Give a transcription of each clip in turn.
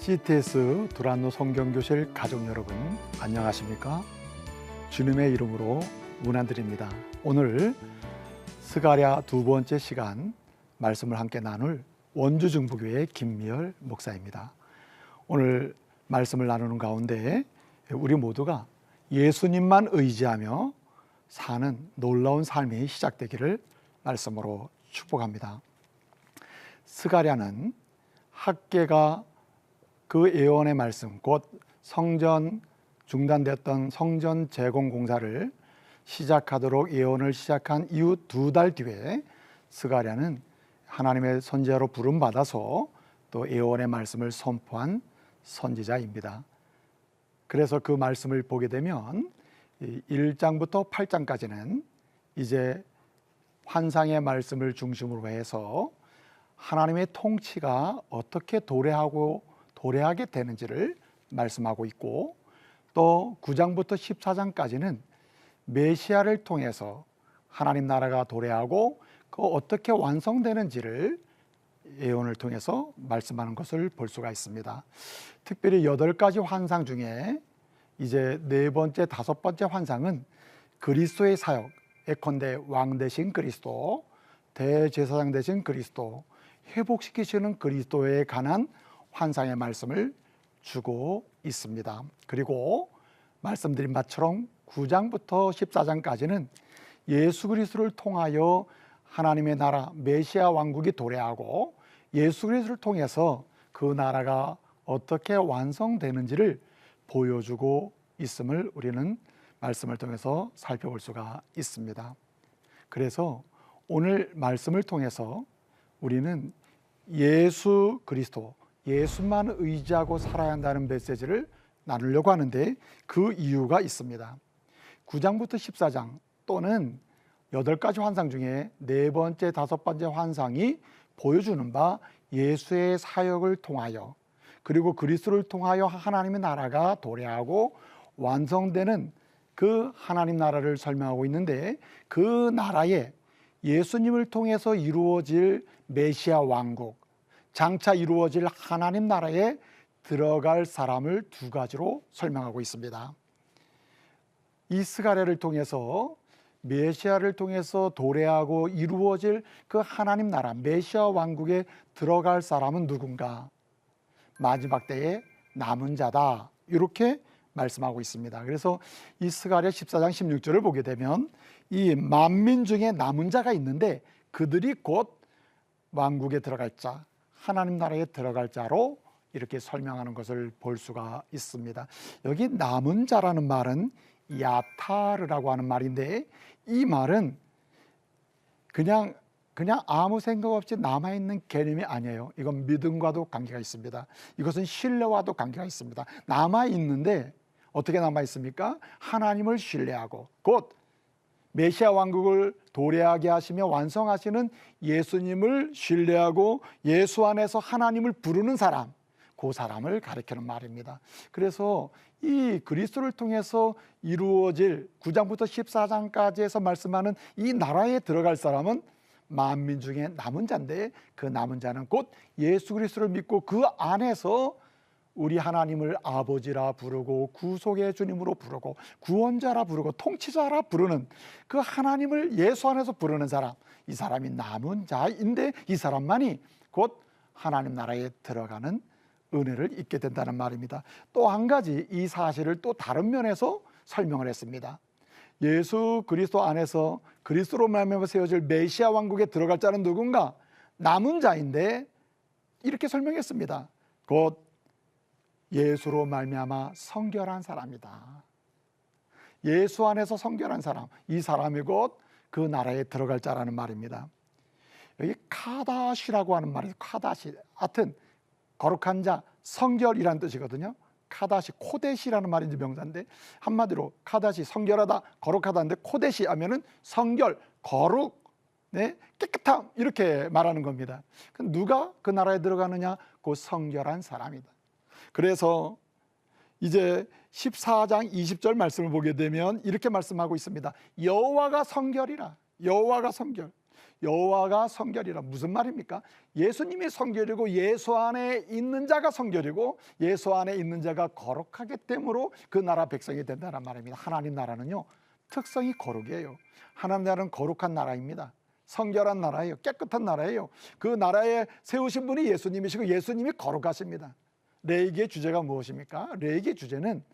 CTS 두란노 성경교실 가족 여러분 안녕하십니까? 주님의 이름으로 문안드립니다. 오늘 스가랴 두 번째 시간 말씀을 함께 나눌 원주 중부교회 김미열 목사입니다. 오늘 말씀을 나누는 가운데 우리 모두가 예수님만 의지하며 사는 놀라운 삶이 시작되기를 말씀으로 축복합니다. 스가랴는 학계가 그 예언의 말씀 곧 성전 중단됐던 성전 재공 공사를 시작하도록 예언을 시작한 이후 두 달 뒤에 스가랴는 하나님의 선지자로 부름 받아서 또 예언의 말씀을 선포한 선지자입니다. 그래서 그 말씀을 보게 되면 1장부터 8장까지는 이제 환상의 말씀을 중심으로 해서 하나님의 통치가 어떻게 도래하고 도래하게 되는지를 말씀하고 있고 또 9장부터 14장까지는 메시아를 통해서 하나님 나라가 도래하고 그 어떻게 완성되는지를 예언을 통해서 말씀하는 것을 볼 수가 있습니다. 특별히 여덟 가지 환상 중에 이제 네 번째, 다섯 번째 환상은 그리스도의 사역, 예컨대 왕 대신 그리스도, 대제사장 대신 그리스도, 회복시키시는 그리스도에 관한 환상의 말씀을 주고 있습니다. 그리고 말씀드린 바처럼 9장부터 14장까지는 예수 그리스도를 통하여 하나님의 나라 메시아 왕국이 도래하고 예수 그리스도를 통해서 그 나라가 어떻게 완성되는지를 보여주고 있음을 우리는 말씀을 통해서 살펴볼 수가 있습니다. 그래서 오늘 말씀을 통해서 우리는 예수 그리스도, 예수만 의지하고 살아야 한다는 메시지를 나누려고 하는데 그 이유가 있습니다. 9장부터 14장 또는 여덟 가지 환상 중에 네 번째, 다섯 번째 환상이 보여주는 바 예수의 사역을 통하여 그리고 그리스도를 통하여 하나님의 나라가 도래하고 완성되는 그 하나님 나라를 설명하고 있는데 그 나라에 예수님을 통해서 이루어질 메시아 왕국, 장차 이루어질 하나님 나라에 들어갈 사람을 두 가지로 설명하고 있습니다. 이 스가랴를 통해서 메시아를 통해서 도래하고 이루어질 그 하나님 나라 메시아 왕국에 들어갈 사람은 누군가? 마지막 때에 남은 자다. 이렇게 말씀하고 있습니다. 그래서 이 스가랴 14장 16절을 보게 되면 이 만민 중에 남은 자가 있는데 그들이 곧 왕국에 들어갈 자, 하나님 나라에 들어갈 자로 이렇게 설명하는 것을 볼 수가 있습니다. 여기 남은 자라는 말은 야타르라고 하는 말인데 이 말은 그냥 그냥 아무 생각 없이 남아 있는 개념이 아니에요. 이건 믿음과도 관계가 있습니다. 이것은 신뢰와도 관계가 있습니다. 남아 있는데 어떻게 남아 있습니까? 하나님을 신뢰하고 곧 메시아 왕국을 도래하게 하시며 완성하시는 예수님을 신뢰하고 예수 안에서 하나님을 부르는 사람, 그 사람을 가리키는 말입니다. 그래서 이 그리스도를 통해서 이루어질 9장부터 14장까지에서 말씀하는 이 나라에 들어갈 사람은 만민 중에 남은 자인데 그 남은 자는 곧 예수 그리스도를 믿고 그 안에서 우리 하나님을 아버지라 부르고 구속의 주님으로 부르고 구원자라 부르고 통치자라 부르는 그 하나님을 예수 안에서 부르는 사람 이 사람이 남은 자인데 이 사람만이 곧 하나님 나라에 들어가는 은혜를 잊게 된다는 말입니다. 또 한 가지 이 사실을 또 다른 면에서 설명을 했습니다. 예수 그리스도 안에서 그리스도로 말미암아 세워질 메시아 왕국에 들어갈 자는 누군가 남은 자인데 이렇게 설명했습니다. 곧 예수로 말미암아 성결한 사람이다. 예수 안에서 성결한 사람, 이 사람이 곧 그 나라에 들어갈 자라는 말입니다. 여기 카다시라고 하는 말이 카다시, 하여튼 거룩한 자, 성결이라는 뜻이거든요. 카다시, 코데시라는 말인지 명사인데 한마디로 카다시 성결하다, 거룩하다인데 코데시 하면은 성결, 거룩, 네, 깨끗함 이렇게 말하는 겁니다. 누가 그 나라에 들어가느냐? 그 성결한 사람이다. 그래서 이제 14장 20절 말씀을 보게 되면 이렇게 말씀하고 있습니다. 여호와가 성결이라. 여호와가 성결. 여호와가 성결이라 무슨 말입니까? 예수님이 성결이고 예수 안에 있는 자가 성결이고 예수 안에 있는 자가 거룩하기 때문에 그 나라 백성이 된다는 말입니다. 하나님 나라는요 특성이 거룩이에요. 하나님 나라는 거룩한 나라입니다. 성결한 나라예요. 깨끗한 나라예요. 그 나라에 세우신 분이 예수님이시고 예수님이 거룩하십니다. 레이기의 주제가 무엇입니까? 레이기의 주제는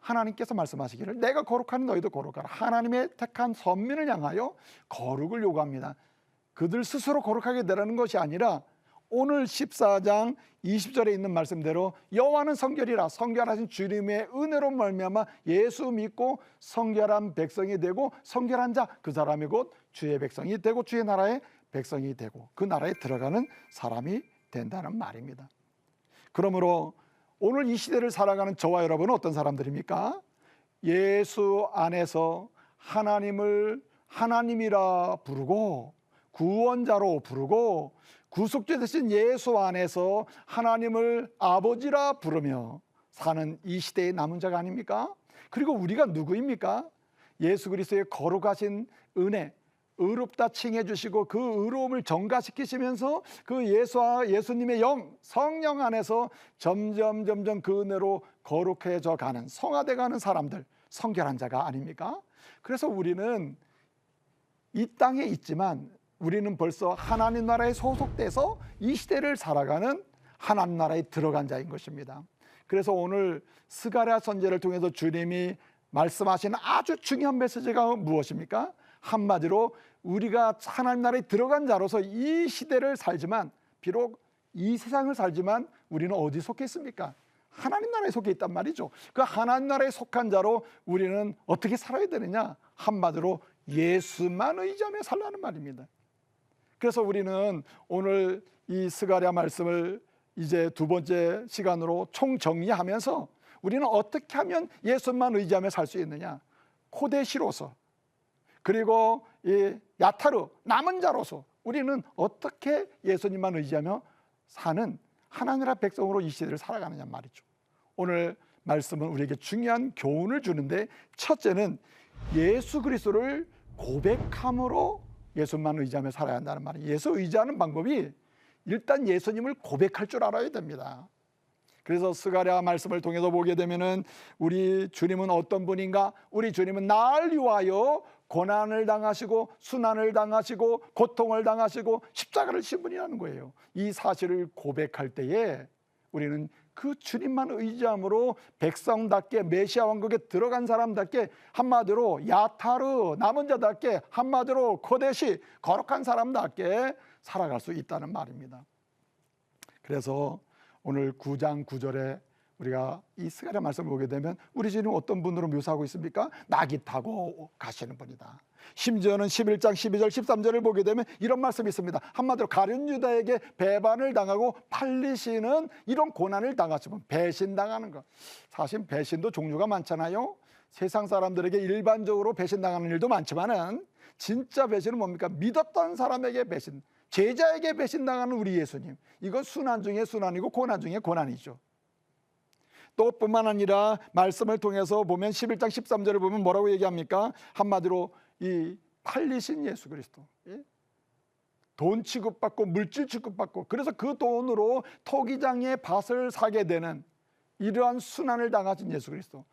하나님께서 말씀하시기를 내가 거룩한 너희도 거룩하라. 하나님의 택한 선민을 향하여 거룩을 요구합니다. 그들 스스로 거룩하게 되라는 것이 아니라 오늘 14장 20절에 있는 말씀대로 여호와는 성결이라 성결하신 주님의 은혜로 말미암아 예수 믿고 성결한 백성이 되고 성결한 자 그 사람이 곧 주의 백성이 되고 주의 나라의 백성이 되고 그 나라에 들어가는 사람이 된다는 말입니다. 그러므로 오늘 이 시대를 살아가는 저와 여러분은 어떤 사람들입니까? 예수 안에서 하나님을 하나님이라 부르고 구원자로 부르고 구속주 되신 예수 안에서 하나님을 아버지라 부르며 사는 이 시대의 남은 자가 아닙니까? 그리고 우리가 누구입니까? 예수 그리스도의 거룩하신 은혜, 의롭다 칭해 주시고 그 의로움을 정가시키시면서 그 예수와 예수님의 영 성령 안에서 점점 점점 그 은혜로 거룩해져 가는 성화돼 가는 사람들 성결한 자가 아닙니까? 그래서 우리는 이 땅에 있지만 우리는 벌써 하나님 나라에 소속돼서 이 시대를 살아가는 하나님 나라에 들어간 자인 것입니다. 그래서 오늘 스가랴 선제를 통해서 주님이 말씀하신 아주 중요한 메시지가 무엇입니까? 한마디로 우리가 하나님 나라에 들어간 자로서 이 시대를 살지만 비록 이 세상을 살지만 우리는 어디 속해 있습니까? 하나님 나라에 속해 있단 말이죠. 그 하나님 나라에 속한 자로 우리는 어떻게 살아야 되느냐? 한마디로 예수만 의지하며 살라는 말입니다. 그래서 우리는 오늘 이 스가랴 말씀을 이제 두 번째 시간으로 총 정리하면서 우리는 어떻게 하면 예수만 의지하며 살 수 있느냐? 코데시로서 그리고 이 야타르 남은 자로서 우리는 어떻게 예수님만 의지하며 사는 하나님의 백성으로 이 시대를 살아가느냐 말이죠. 오늘 말씀은 우리에게 중요한 교훈을 주는데 첫째는 예수 그리스도를 고백함으로 예수만 의지하며 살아야 한다는 말이에요. 예수 의지하는 방법이 일단 예수님을 고백할 줄 알아야 됩니다. 그래서 스가랴 말씀을 통해서 보게 되면은 우리 주님은 어떤 분인가? 우리 주님은 날 위하여 고난을 당하시고 순환을 당하시고 고통을 당하시고 십자가를 신 분이라는 거예요. 이 사실을 고백할 때에 우리는 그 주님만 의지함으로 백성답게 메시아 왕국에 들어간 사람답게 한마디로 야타르 남은 자답게 한마디로 코데시 거룩한 사람답게 살아갈 수 있다는 말입니다. 그래서 오늘 9장 9절에 우리가 이 스가랴 말씀을 보게 되면 우리 주님 어떤 분으로 묘사하고 있습니까? 낙이 타고 가시는 분이다. 심지어는 11장 12절 13절을 보게 되면 이런 말씀이 있습니다. 한마디로 가룟 유다에게 배반을 당하고 팔리시는 이런 고난을 당하시면 배신당하는 것. 사실 배신도 종류가 많잖아요. 세상 사람들에게 일반적으로 배신당하는 일도 많지만은 진짜 배신은 뭡니까? 믿었던 사람에게 배신, 제자에게 배신당하는 우리 예수님. 이건 순환 중에 순환이고 고난 중에 고난이죠. 또 뿐만 아니라 말씀을 통해서 보면 11장 13절을 보면 뭐라고 얘기합니까? 한마디로 이 팔리신 예수 그리스도. 예? 돈 취급받고 물질 취급받고 그래서 그 돈으로 토기장의 밭을 사게 되는 이러한 순환을 당하신 예수 그리스도.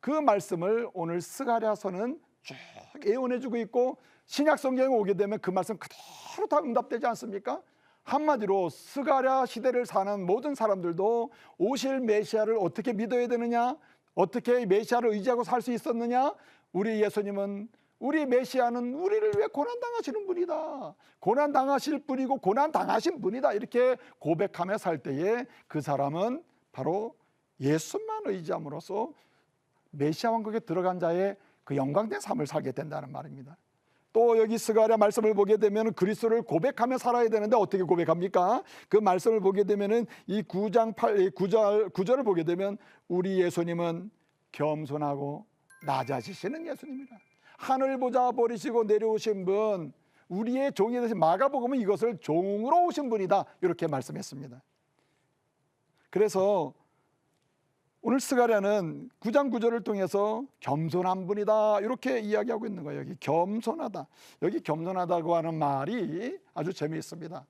그 말씀을 오늘 스가랴서는 쭉 예언해주고 있고 신약 성경에 오게 되면 그 말씀 그대로 다 응답되지 않습니까? 한마디로 스가랴 시대를 사는 모든 사람들도 오실 메시아를 어떻게 믿어야 되느냐? 어떻게 메시아를 의지하고 살 수 있었느냐? 우리 예수님은 우리 메시아는 우리를 위해 고난 당하시는 분이다. 고난 당하실 분이고 고난 당하신 분이다. 이렇게 고백하며 살 때에 그 사람은 바로 예수만 의지함으로써 메시아 왕국에 들어간 자의 그 영광된 삶을 살게 된다는 말입니다. 또 여기 스가랴 말씀을 보게 되면 그리스도를 고백하며 살아야 되는데 어떻게 고백합니까? 그 말씀을 보게 되면은 이 9장 8 9절 9절을 보게 되면 우리 예수님은 겸손하고 낮아지시는 예수님이다. 하늘 보자 버리시고 내려오신 분 우리의 종이 되신 마가복음은 이것을 종으로 오신 분이다. 이렇게 말씀했습니다. 그래서 오늘 스가랴는 구장 구절을 통해서 겸손한 분이다 이렇게 이야기하고 있는 거예요. 여기 겸손하다. 여기 겸손하다고 하는 말이 아주 재미있습니다.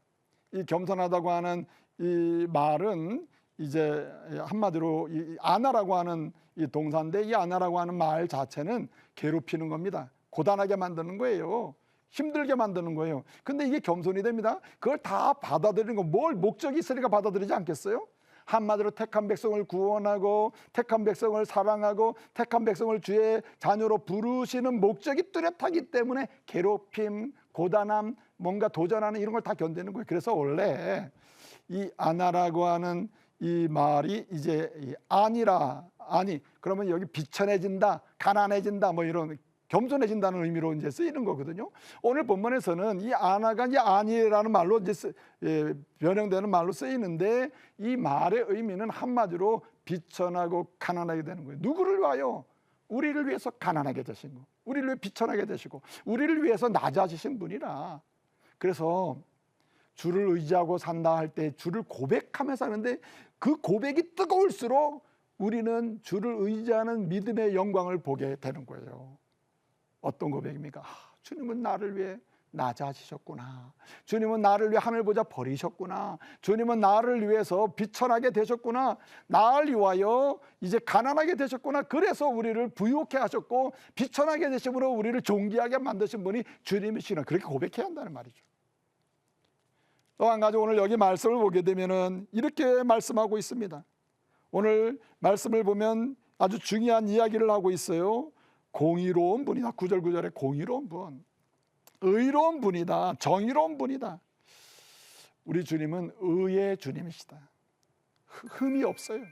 이 겸손하다고 하는 이 말은 이제 한마디로 이 아나라고 하는 이 동사인데 이 아나라고 하는 말 자체는 괴롭히는 겁니다. 고단하게 만드는 거예요. 힘들게 만드는 거예요. 근데 이게 겸손이 됩니다. 그걸 다 받아들이는 거, 뭘 목적이 있으니까 받아들이지 않겠어요? 한마디로 택한 백성을 구원하고 택한 백성을 사랑하고 택한 백성을 주의 자녀로 부르시는 목적이 뚜렷하기 때문에 괴롭힘, 고단함, 뭔가 도전하는 이런 걸 다 견디는 거예요. 그래서 원래 이 아나라고 하는 이 말이 이제 이 아니라 아니 그러면 여기 비천해진다, 가난해진다 뭐 이런 겸손해진다는 의미로 이제 쓰이는 거거든요. 오늘 본문에서는 이 아나가 이제 아니라는 말로 이제 쓰, 예, 변형되는 말로 쓰이는데 이 말의 의미는 한마디로 비천하고 가난하게 되는 거예요. 누구를 위하여? 우리를 위해서 가난하게 되신 거, 우리를 위해 비천하게 되시고, 우리를 위해서 낮아지신 분이라. 그래서 주를 의지하고 산다 할 때 주를 고백하며 사는데 그 고백이 뜨거울수록 우리는 주를 의지하는 믿음의 영광을 보게 되는 거예요. 어떤 고백입니까? 아, 주님은 나를 위해 낮아지셨구나. 주님은 나를 위해 하늘 보자 버리셨구나. 주님은 나를 위해서 비천하게 되셨구나. 나를 위하여 이제 가난하게 되셨구나. 그래서 우리를 부유케 하셨고 비천하게 되심으로 우리를 존귀하게 만드신 분이 주님이시구나. 그렇게 고백해야 한다는 말이죠. 또 한 가지 오늘 여기 말씀을 보게 되면은 이렇게 말씀하고 있습니다. 오늘 말씀을 보면 아주 중요한 이야기를 하고 있어요. 공의로운 분이다. 구절구절에 공의로운 분. 의로운 분이다. 정의로운 분이다. 우리 주님은 의의 주님이시다. 흠이 없어요.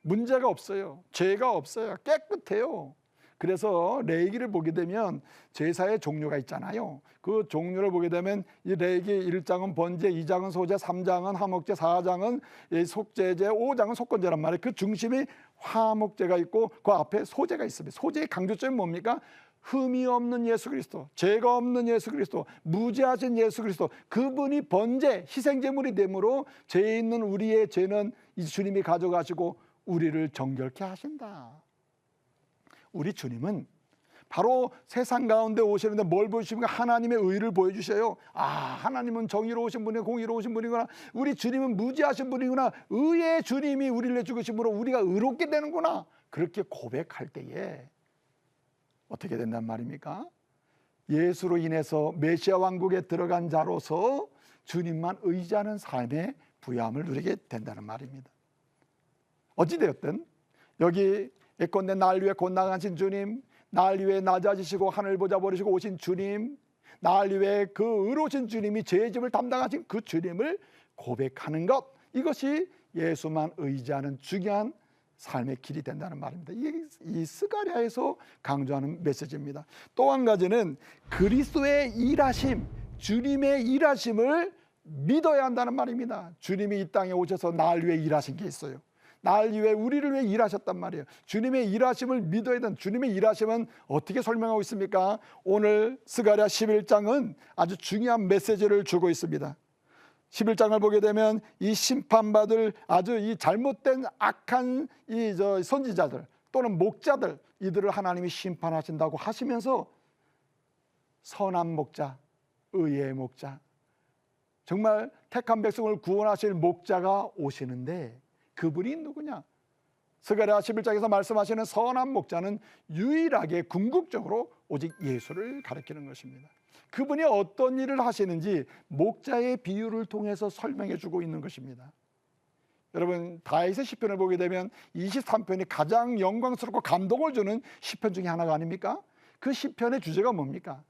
문제가 없어요. 죄가 없어요. 깨끗해요. 그래서 레이기를 보게 되면 제사의 종류가 있잖아요. 그 종류를 보게 되면 이 레이기 1장은 번제, 2장은 소제, 3장은 화목제, 4장은 속제제, 5장은 속건제란 말이에요. 그 중심이 화목제가 있고 그 앞에 소제가 있습니다. 소제의 강조점이 뭡니까? 흠이 없는 예수 그리스도, 죄가 없는 예수 그리스도, 무죄하신 예수 그리스도, 그분이 번제, 희생제물이 되므로 죄 있는 우리의 죄는 이 주님이 가져가시고 우리를 정결케 하신다. 우리 주님은 바로 세상 가운데 오시는데 뭘 보여주십니까? 하나님의 의를 보여주셔요. 아, 하나님은 정의로우신 분이 공의로우신 분이구나. 우리 주님은 무지하신 분이구나. 의의 주님이 우리를 내죽으심으로 우리가 의롭게 되는구나. 그렇게 고백할 때에 어떻게 된단 말입니까? 예수로 인해서 메시아 왕국에 들어간 자로서 주님만 의지하는 삶의 부여함을 누리게 된다는 말입니다. 어찌되었든 여기 예컨대 날 위해 곧나가신 주님, 날 위해 낮아지시고 하늘 보자 버리시고 오신 주님, 날 위해 그 의로우신 주님이 죄의 짐을 담당하신 그 주님을 고백하는 것 이것이 예수만 의지하는 중요한 삶의 길이 된다는 말입니다. 이, 이 스가랴에서 강조하는 메시지입니다. 또 한 가지는 그리스도의 일하심, 주님의 일하심을 믿어야 한다는 말입니다. 주님이 이 땅에 오셔서 날 위해 일하신 게 있어요. 날 위해 우리를 위해 일하셨단 말이에요. 주님의 일하심을 믿어야 되는 주님의 일하심은 어떻게 설명하고 있습니까? 오늘 스가랴 11장은 아주 중요한 메시지를 주고 있습니다. 11장을 보게 되면 이 심판받을 아주 이 잘못된 악한 이 저 선지자들 또는 목자들 이들을 하나님이 심판하신다고 하시면서 선한 목자, 의의 목자, 정말 택한 백성을 구원하실 목자가 오시는데 그분이 누구냐? 스가랴 11장에서 말씀하시는 선한 목자는 유일하게 궁극적으로 오직 예수를 가리키는 것입니다. 그분이 어떤 일을 하시는지 목자의 비유를 통해서 설명해 주고 있는 것입니다. 여러분 다윗의 시편을 보게 되면 23편이 가장 영광스럽고 감동을 주는 시편 중에 하나가 아닙니까? 그 시편의 주제가 뭡니까?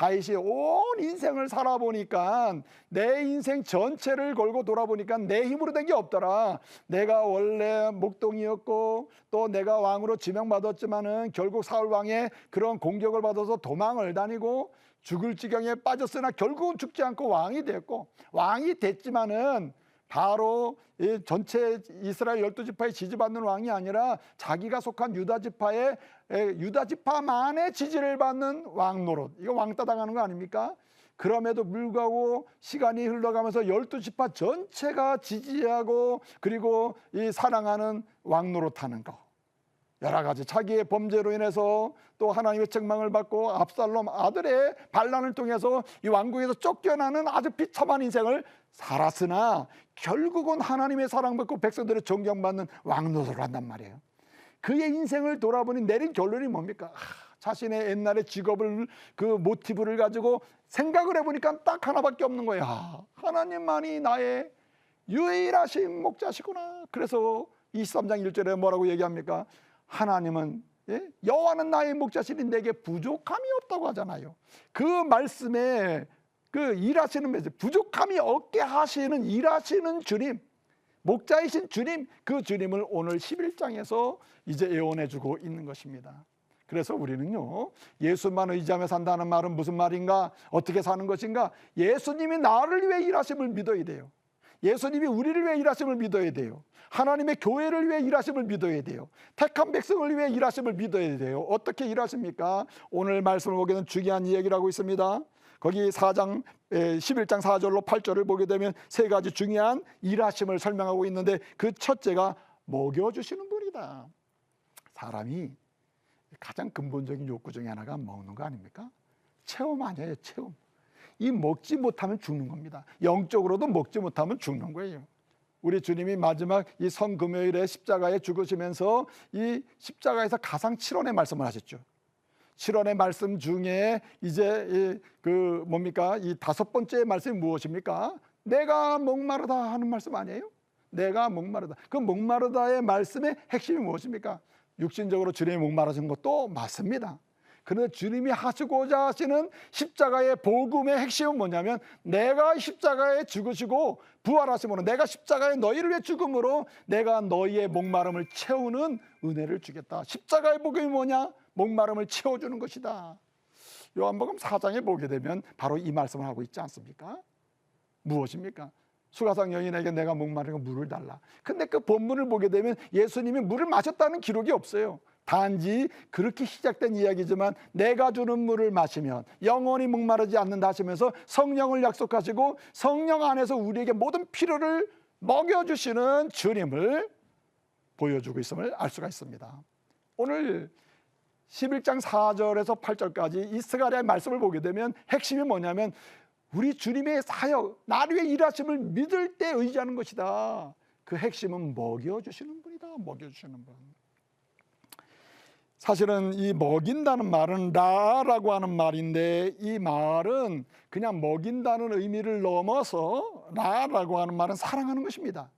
다윗이 온 인생을 살아보니까 내 인생 전체를 걸고 돌아보니까 내 힘으로 된 게 없더라. 내가 원래 목동이었고 또 내가 왕으로 지명받았지만은 결국 사울 왕의 그런 공격을 받아서 도망을 다니고 죽을 지경에 빠졌으나 결국은 죽지 않고 왕이 됐고 왕이 됐지만은 바로 이 전체 이스라엘 열두 지파의 지지받는 왕이 아니라 자기가 속한 유다 지파의 유다 지파만의 지지를 받는 왕 노릇 이거 왕따 당하는 거 아닙니까? 그럼에도 불구하고 시간이 흘러가면서 열두 지파 전체가 지지하고 그리고 이 사랑하는 왕 노릇하는 거. 여러 가지 자기의 범죄로 인해서 또 하나님의 책망을 받고 압살롬 아들의 반란을 통해서 이 왕국에서 쫓겨나는 아주 비참한 인생을 살았으나 결국은 하나님의 사랑받고 백성들의 존경받는 왕노릇을 한단 말이에요. 그의 인생을 돌아보니 내린 결론이 뭡니까? 아, 자신의 옛날의 직업을 그 모티브를 가지고 생각을 해보니까 딱 하나밖에 없는 거야. 아, 하나님만이 나의 유일하신 목자시구나. 그래서 23장 1절에 뭐라고 얘기합니까? 하나님은 예? 여호와는 나의 목자시니 내게 부족함이 없다고 하잖아요. 그 말씀에 그 일하시는 메시지 부족함이 없게 하시는 일하시는 주님 목자이신 주님 그 주님을 오늘 11장에서 이제 예언해 주고 있는 것입니다. 그래서 우리는요 예수만 의지하며 산다는 말은 무슨 말인가 어떻게 사는 것인가 예수님이 나를 위해 일하심을 믿어야 돼요. 예수님이 우리를 위해 일하심을 믿어야 돼요. 하나님의 교회를 위해 일하심을 믿어야 돼요. 택한 백성을 위해 일하심을 믿어야 돼요. 어떻게 일하십니까? 오늘 말씀을 되면 중요한 이야기를 하고 있습니다. 거기 4장 11장 4절로 8절을 보게 되면 세 가지 중요한 일하심을 설명하고 있는데 그 첫째가 먹여 주시는 분이다. 사람이 가장 근본적인 욕구 중에 하나가 먹는 거 아닙니까? 체험 아니에요, 체험. 이 먹지 못하면 죽는 겁니다. 영적으로도 먹지 못하면 죽는 거예요. 우리 주님이 마지막 이 성금요일에 십자가에 죽으시면서 이 십자가에서 가상 7원의 말씀을 하셨죠. 7원의 말씀 중에 이제 그 뭡니까? 이 다섯 번째 말씀이 무엇입니까? 내가 목마르다 하는 말씀 아니에요? 내가 목마르다. 그 목마르다의 말씀의 핵심이 무엇입니까? 육신적으로 주님이 목마르신 것도 맞습니다. 그런데 주님이 하시고자 하시는 십자가의 복음의 핵심은 뭐냐면 내가 십자가에 죽으시고 부활하심으로 내가 십자가에 너희를 위해 죽음으로 내가 너희의 목마름을 채우는 은혜를 주겠다. 십자가의 복음이 뭐냐? 목마름을 채워주는 것이다. 요한복음 4장에 보게 되면 바로 이 말씀을 하고 있지 않습니까? 무엇입니까? 수가상 여인에게 내가 목마르고 물을 달라. 근데 그 본문을 보게 되면 예수님이 물을 마셨다는 기록이 없어요. 단지 그렇게 시작된 이야기지만 내가 주는 물을 마시면 영원히 목마르지 않는다 하시면서 성령을 약속하시고 성령 안에서 우리에게 모든 필요를 먹여주시는 주님을 보여주고 있음을 알 수가 있습니다. 오늘 11장 4절에서 8절까지 이스가랴의 말씀을 보게 되면 핵심이 뭐냐면 우리 주님의 사역, 나를 위해 일하심을 믿을 때 의지하는 것이다. 그 핵심은 먹여주시는 분이다. 먹여주시는 분. 사실은 이 먹인다는 말은 라라고 하는 말인데 이 말은 그냥 먹인다는 의미를 넘어서 라라고 하는 말은 사랑하는 것입니다.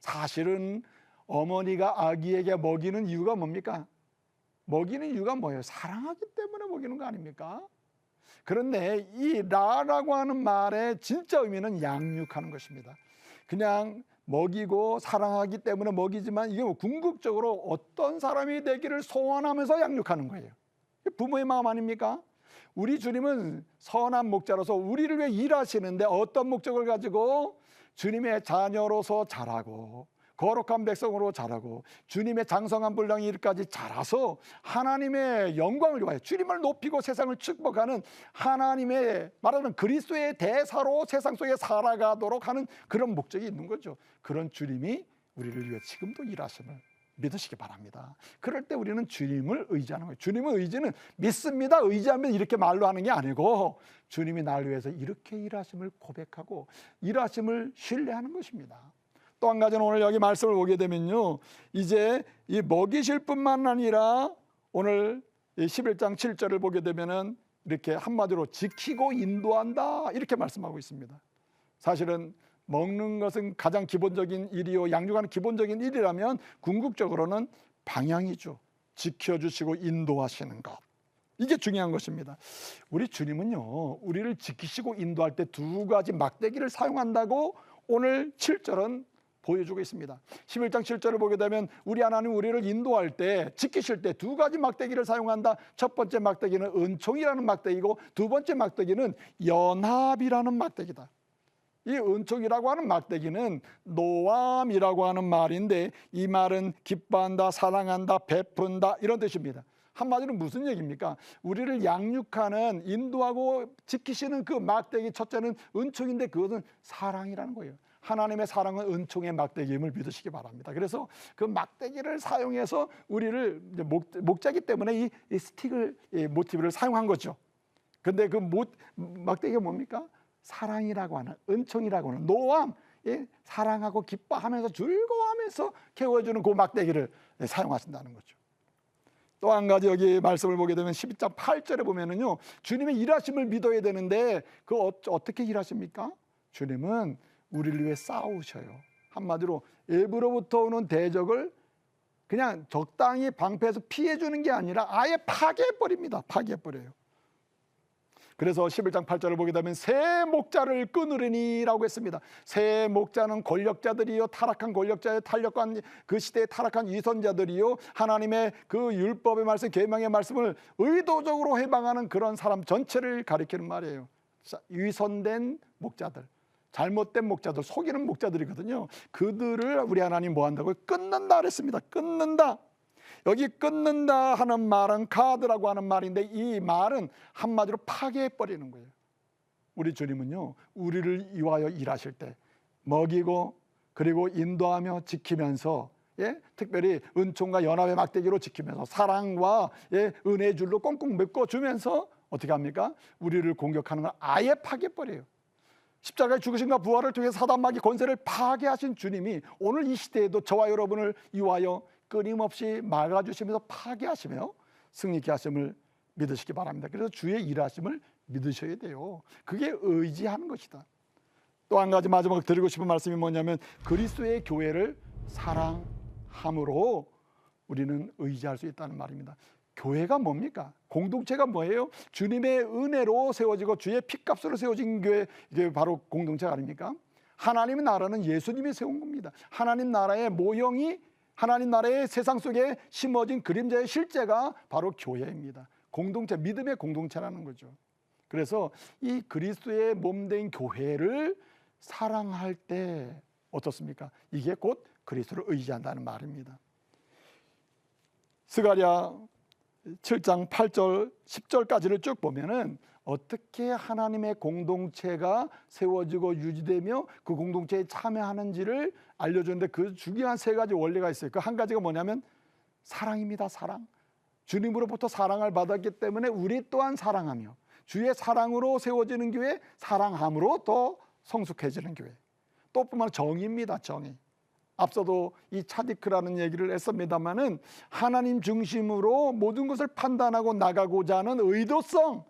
사실은 어머니가 아기에게 먹이는 이유가 뭡니까? 먹이는 이유가 뭐예요? 사랑하기 때문에 먹이는 거 아닙니까? 그런데 이 라라고 하는 말의 진짜 의미는 양육하는 것입니다. 그냥 먹이고 사랑하기 때문에 먹이지만 이게 뭐 궁극적으로 어떤 사람이 되기를 소원하면서 양육하는 거예요. 부모의 마음 아닙니까? 우리 주님은 선한 목자로서 우리를 위해 일하시는데 어떤 목적을 가지고 주님의 자녀로서 자라고 거룩한 백성으로 자라고 주님의 장성한 분량이 이까지 자라서 하나님의 영광을 위하여 주님을 높이고 세상을 축복하는 하나님의 말하는 그리스도의 대사로 세상 속에 살아가도록 하는 그런 목적이 있는 거죠. 그런 주님이 우리를 위해 지금도 일하심을 믿으시기 바랍니다. 그럴 때 우리는 주님을 의지하는 거예요. 주님의 의지는 믿습니다. 의지하면 이렇게 말로 하는 게 아니고 주님이 나를 위해서 이렇게 일하심을 고백하고 일하심을 신뢰하는 것입니다. 또 한 가지는 오늘 여기 말씀을 보게 되면요. 이제 이 먹이실 뿐만 아니라 오늘 11장 7절을 보게 되면은 이렇게 한마디로 지키고 인도한다. 이렇게 말씀하고 있습니다. 사실은 먹는 것은 가장 기본적인 일이요. 양육하는 기본적인 일이라면 궁극적으로는 방향이죠. 지켜주시고 인도하시는 것. 이게 중요한 것입니다. 우리 주님은요, 우리를 지키시고 인도할 때 두 가지 막대기를 사용한다고 오늘 7절은 보여주고 있습니다. 11장 7절을 보게 되면 우리 하나님 우리를 인도할 때 지키실 때 두 가지 막대기를 사용한다. 첫 번째 막대기는 은총이라는 막대기고 두 번째 막대기는 연합이라는 막대기다. 이 은총이라고 하는 막대기는 노암이라고 하는 말인데 이 말은 기뻐한다, 사랑한다, 베푼다 이런 뜻입니다. 한마디로 무슨 얘기입니까? 우리를 양육하는 인도하고 지키시는 그 막대기 첫째는 은총인데 그것은 사랑이라는 거예요. 하나님의 사랑은 은총의 막대기임을 믿으시기 바랍니다. 그래서 그 막대기를 사용해서 우리를 목, 목자기 때문에 이, 이 스틱을 이 모티브를 사용한 거죠. 근데 그 못, 막대기가 뭡니까? 사랑이라고 하는 은총이라고 하는 노암, 예? 사랑하고 기뻐하면서 즐거워하면서 케어주는 그 막대기를 예, 사용하신다는 거죠. 또 한 가지 여기 말씀을 보게 되면 12장 8절에 보면은요 주님의 일하심을 믿어야 되는데 그 어, 어떻게 일하십니까? 주님은 우리를 위해 싸우셔요. 한마디로 일부로부터 오는 대적을 그냥 적당히 방패해서 피해 주는 게 아니라 아예 파괴해 버립니다. 파괴해 버려요. 그래서 11장 8절을 보게 되면 새 목자를 끊으리니라고 했습니다. 새 목자는 권력자들이요 타락한 권력자의 탄력한 그 시대의 타락한 위선자들이요 하나님의 그 율법의 말씀 계명의 말씀을 의도적으로 해방하는 그런 사람 전체를 가리키는 말이에요. 자, 위선된 목자들 잘못된 목자들 속이는 목자들이거든요. 그들을 우리 하나님 뭐 한다고 끊는다 그랬습니다. 끊는다. 여기 끊는다 하는 말은 카드라고 하는 말인데 이 말은 한마디로 파괴해 버리는 거예요. 우리 주님은요, 우리를 위하여 일하실 때 먹이고 그리고 인도하며 지키면서 예? 특별히 은총과 연합의 막대기로 지키면서 사랑과 예? 은혜의 줄로 꽁꽁 묶어 주면서 어떻게 합니까? 우리를 공격하는 걸 아예 파괴해 버려요. 십자가의 죽으심과 부활을 통해 사단마귀 권세를 파괴하신 주님이 오늘 이 시대에도 저와 여러분을 위하여 끊임없이 막아주시면서 파괴하시며 승리케 하심을 믿으시기 바랍니다. 그래서 주의 일하심을 믿으셔야 돼요. 그게 의지하는 것이다. 또 한 가지 마지막 드리고 싶은 말씀이 뭐냐면 그리스도의 교회를 사랑함으로 우리는 의지할 수 있다는 말입니다. 교회가 뭡니까? 공동체가 뭐예요? 주님의 은혜로 세워지고 주의 피값으로 세워진 교회 이게 바로 공동체 아닙니까? 하나님의 나라는 예수님이 세운 겁니다. 하나님 나라의 모형이 하나님 나라의 세상 속에 심어진 그림자의 실제가 바로 교회입니다. 공동체, 믿음의 공동체라는 거죠. 그래서 이 그리스도의 몸된 교회를 사랑할 때 어떻습니까? 이게 곧 그리스도를 의지한다는 말입니다. 스가랴 7장 8절, 10절까지를 쭉 보면은 어떻게 하나님의 공동체가 세워지고 유지되며 그 공동체에 참여하는지를 알려주는데 그 중요한 세 가지 원리가 있어요. 그 한 가지가 뭐냐면 사랑입니다. 사랑. 주님으로부터 사랑을 받았기 때문에 우리 또한 사랑하며 주의 사랑으로 세워지는 교회, 사랑함으로 더 성숙해지는 교회. 또 뿐만 정의입니다. 정의. 앞서도 이 차디크라는 얘기를 했습니다마는 하나님 중심으로 모든 것을 판단하고 나가고자 하는 의도성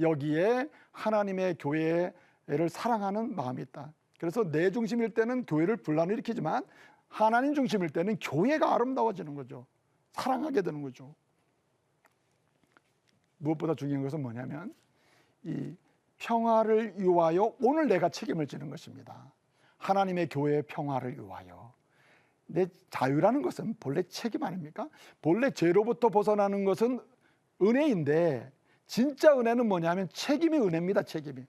여기에 하나님의 교회를 사랑하는 마음이 있다. 그래서 내 중심일 때는 교회를 분란일으키지만 하나님 중심일 때는 교회가 아름다워지는 거죠. 사랑하게 되는 거죠. 무엇보다 중요한 것은 뭐냐면 이 평화를 위하여 오늘 내가 책임을 지는 것입니다. 하나님의 교회의 평화를 위하여. 내 자유라는 것은 본래 책임 아닙니까? 본래 죄로부터 벗어나는 것은 은혜인데 진짜 은혜는 뭐냐면 책임이 은혜입니다. 책임이.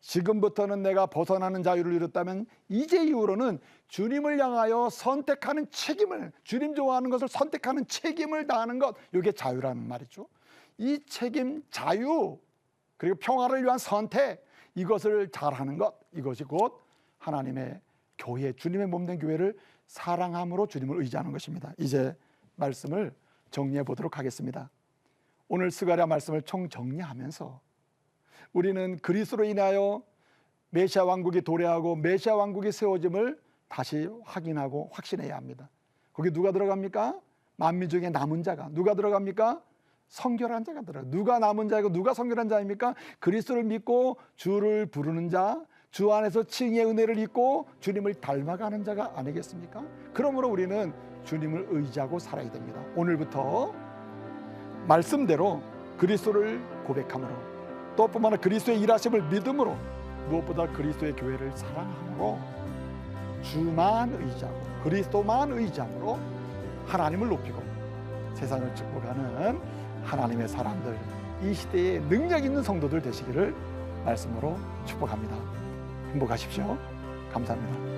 지금부터는 내가 벗어나는 자유를 이뤘다면 이제 이후로는 주님을 향하여 선택하는 책임을 주님 좋아하는 것을 선택하는 책임을 다하는 것 이게 자유라는 말이죠. 이 책임 자유 그리고 평화를 위한 선택 이것을 잘하는 것 이것이 곧 하나님의 교회 주님의 몸 된 교회를 사랑함으로 주님을 의지하는 것입니다. 이제 말씀을 정리해 보도록 하겠습니다. 오늘 스가랴 말씀을 총 정리하면서 우리는 그리스도로 인하여 메시아 왕국이 도래하고 메시아 왕국이 세워짐을 다시 확인하고 확신해야 합니다. 거기 누가 들어갑니까? 만민 중에 남은 자가 누가 들어갑니까? 성결한 자가 들어. 누가 남은 자이고 누가 성결한 자입니까? 그리스도를 믿고 주를 부르는 자, 주 안에서 칭의 은혜를 입고 주님을 닮아가는 자가 아니겠습니까? 그러므로 우리는 주님을 의지하고 살아야 됩니다. 오늘부터 말씀대로 그리스도를 고백함으로 또 뿐만 아니라 그리스도의 일하심을 믿음으로 무엇보다 그리스도의 교회를 사랑함으로 주만 의지하고 그리스도만 의지함으로 하나님을 높이고 세상을 축복하는 하나님의 사람들 이 시대에 능력 있는 성도들 되시기를 말씀으로 축복합니다. 행복하십시오. 감사합니다.